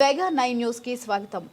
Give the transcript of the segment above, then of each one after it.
Mega nine news కి స్వాగతం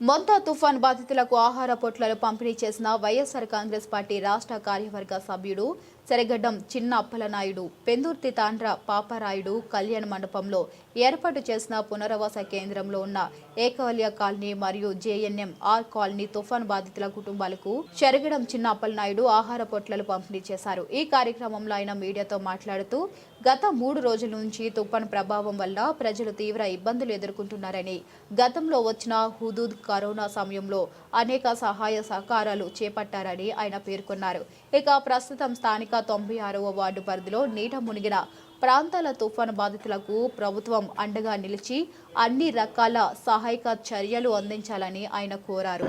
మొంతా తుఫాన్ బాధితులకు ఆహార పొట్లాలు పంపిణీ చేసిన వైఎస్ఆర్ కాంగ్రెస్ పార్టీ రాష్ట్ర కార్యవర్గ సభ్యుడు చెరగడ్డం చిన్న అప్పలనాయుడు పెందుర్తి తాండ్ర పాపరాయుడు కళ్యాణ మండపంలో ఏర్పాటు చేసిన పునరావాస కేంద్రంలో ఉన్న ఏకవల్య కాలనీ మరియు J N M R colony తుఫాన్ బాధితుల కుటుంబాలకు చెరగడం చిన్న అప్పలనాయుడు ఆహార పొట్లాలు పంపిణీ చేశారు. ఈ కార్యక్రమంలో ఆయన మీడియాతో మాట్లాడుతూ గత మూడు రోజుల నుంచి తుఫాన్ ప్రభావం వల్ల ప్రజలు తీవ్ర ఇబ్బందులు ఎదుర్కొంటున్నారని గతంలో వచ్చిన హుదూద్ కరోనా సమయంలో అనేక సహాయ సహకారాలు చేపట్టారని ఆయన పేర్కొన్నారు. ఇక ప్రస్తుతం స్థానిక తొంభై ఆరవ వార్డు పరిధిలో నీట మునిగిన ప్రాంతాల తుఫాను బాధితులకు ప్రభుత్వం అండగా నిలిచి అన్ని రకాల సహాయక చర్యలు అందించాలని ఆయన కోరారు.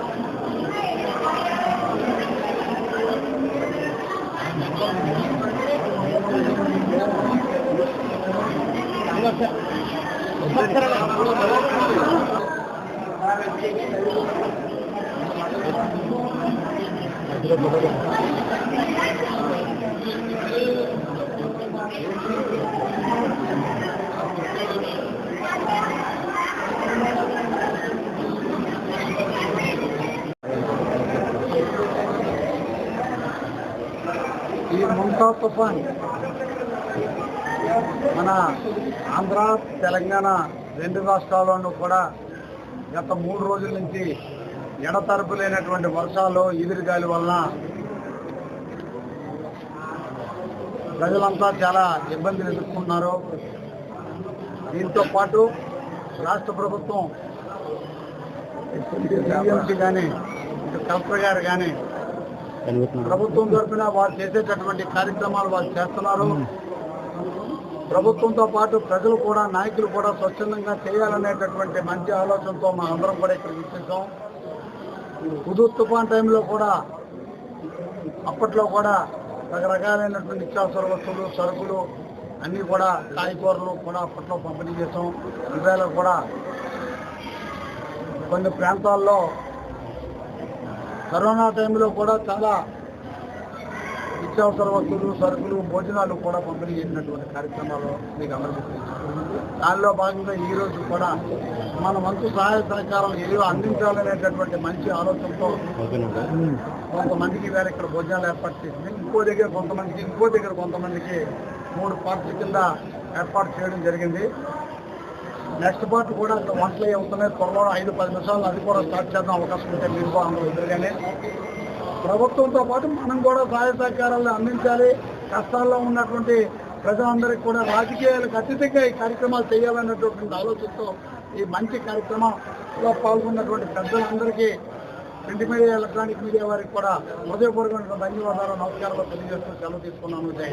Il Montato Fani. మన ఆంధ్ర తెలంగాణ రెండు రాష్ట్రాల్లోనూ కూడా గత మూడు రోజుల నుంచి ఎడతరపు లేనటువంటి వర్షాలు ఈదురుగాలి వలన ప్రజలంతా చాలా ఇబ్బందులు ఎదుర్కొన్నారు దీంతో పాటు రాష్ట్ర ప్రభుత్వం కానీ కలెక్టర్ గారు కానీ ప్రభుత్వం తరఫున వారు చేసేటటువంటి కార్యక్రమాలు వారు చేస్తున్నారు. ప్రభుత్వంతో పాటు ప్రజలు కూడా నాయకులు కూడా స్వచ్ఛందంగా చేయాలనేటటువంటి మంచి ఆలోచనతో మా అందరం కూడా ఇక్కడ విచ్చేసాం హుదూ తుఫాన్ టైంలో కూడా అప్పట్లో కూడా రకరకాలైనటువంటి నిత్యావసర వస్తువులు సరుకులు అన్నీ కూడా కాయగూరలు కూడా అప్పట్లో పంపిణీ చేసాం ఇవాళ కూడా కొన్ని ప్రాంతాల్లో కరోనా టైంలో కూడా చాలా నిత్యావసర వస్తువులు సరుకులు భోజనాలు కూడా పంపిణీ చేసినటువంటి కార్యక్రమాలు మీకు అందరికీ దానిలో భాగంగా ఈ రోజు కూడా మన వంతు సహాయ సహకారం ఏదో అందించాలనేటటువంటి మంచి ఆలోచనతో కొంతమందికి వేరే ఇక్కడ భోజనాలు ఏర్పాటు చేసింది. ఇంకో దగ్గర కొంతమందికి ఇంకో దగ్గర కొంతమందికి మూడు పార్ట్ల కింద ఏర్పాటు చేయడం జరిగింది. నెక్స్ట్ పార్ట్ కూడా వంటలు అవుతున్నాయి? త్వరలో ఐదు పది నిమిషాలు అది కూడా స్టార్ట్ చేద్దాం అవకాశం ఉంటే మీరు అందరూ ఎదురుగానే. ప్రభుత్వంతో పాటు మనం కూడా సహాయ సహకారాలు అందించాలి. కష్టాల్లో ఉన్నటువంటి ప్రజలందరికీ కూడా రాజకీయాలకు అతీతంగా ఈ కార్యక్రమాలు చేయాలన్నటువంటి ఆలోచనతో ఈ మంచి కార్యక్రమంలో పాల్గొన్నటువంటి పెద్దలందరికీ ప్రింట్ మీడియా ఎలక్ట్రానిక్ మీడియా వారికి కూడా హృదయపూర్వకమైన ధన్యవాదాలు నమస్కారాలు తెలియజేస్తూ సెలవు తీసుకున్నాను. జై